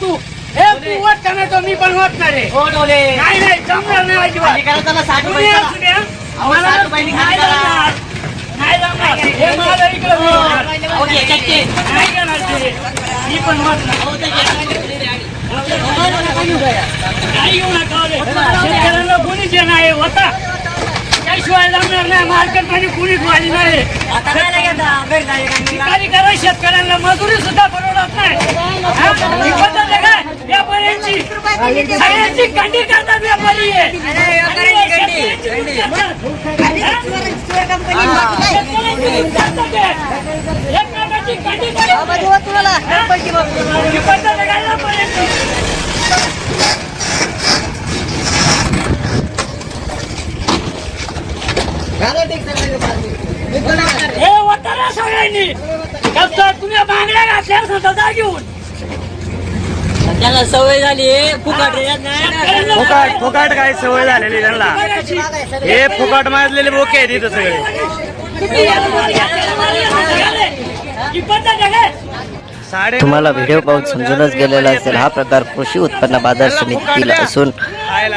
तू हे तू वत टोमॅटो मी पण वाटणार आहे हो डोले नाही नाही जमणार नाही अजिबात आणि करा त्याला साठ कुणी रुपये असू द्या, अहो, मला साठ रुपयांनी नाही खाली करा. जमणार. नाही जमणार. हे माझं इकडं. मिळणार. अहो, घे, घे, घे. नाही घेणार ते. मी पण वाटणार अहो, ते घे. काही घेऊ नका रे. शेतकऱ्यांना कोणीच हे नाही होता त्याशिवाय जमणार नाही मार्केटमध्ये कोणीच वाली नाही करा शेतकऱ्यांना मजुरी सुद्धा परवडत नाही हा पद्धत आहे काय व्यापाऱ्यांची सगळ्यांची कंडी करतात व्यापारी हे. आणि करतात हे. सगळ्यांनी तुम्ही बांगड्या घातल्या स्वतःचा घेऊन त्याला सवय झाली फुकट. फुकाट फुकाट काय सवय झालेली त्यांना? हे फुकाट माजलेले बोके आहेत इथं सगळे. तुम्हाला व्हिडिओ पाहून समजूनच गेलेला असेल हा प्रकार कृषी उत्पन्न बाजार समितीतील असून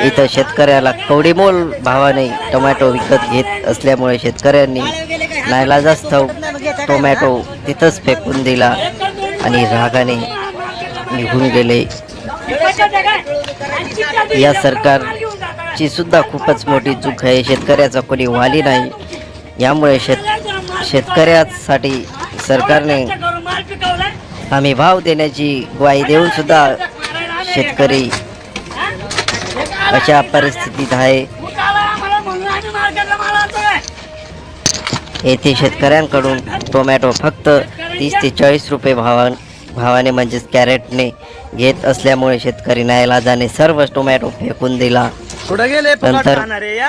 इथं शेतकऱ्याला कवडीमोल भावाने टोमॅटो विकत घेत असल्यामुळे शेतकऱ्यांनी नाईलाजास्तव टोमॅटो तिथंच फेकून दिला आणि रागाने निघून गेले. या सरकारची सुद्धा खूपच मोठी चूक आहे. शेतकऱ्याचा कोणी वाली नाही. यामुळे शेत शेतकऱ्यासाठी सरकारने हमी भाव देण्याची ग्वाही देऊन सुद्धा शेतकरी अशा परिस्थितीत आहे. येथे शेतकऱ्यांकडून टोमॅटो फक्त तीस ते चाळीस रुपये भावा भावाने म्हणजेच कॅरेटने घेत असल्यामुळे शेतकरी नाईलाजाने सर्व टोमॅटो फेकून दिला. नंतर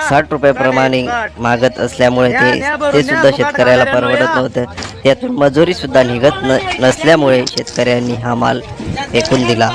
साठ रुपयाप्रमाणे. मागत असल्यामुळे ते ते सुद्धा शेतकऱ्याला परवडत. नव्हतं. त्यातून मजुरी सुद्धा निघत न नसल्यामुळे शेतकऱ्यांनी हा माल फेकून दिला.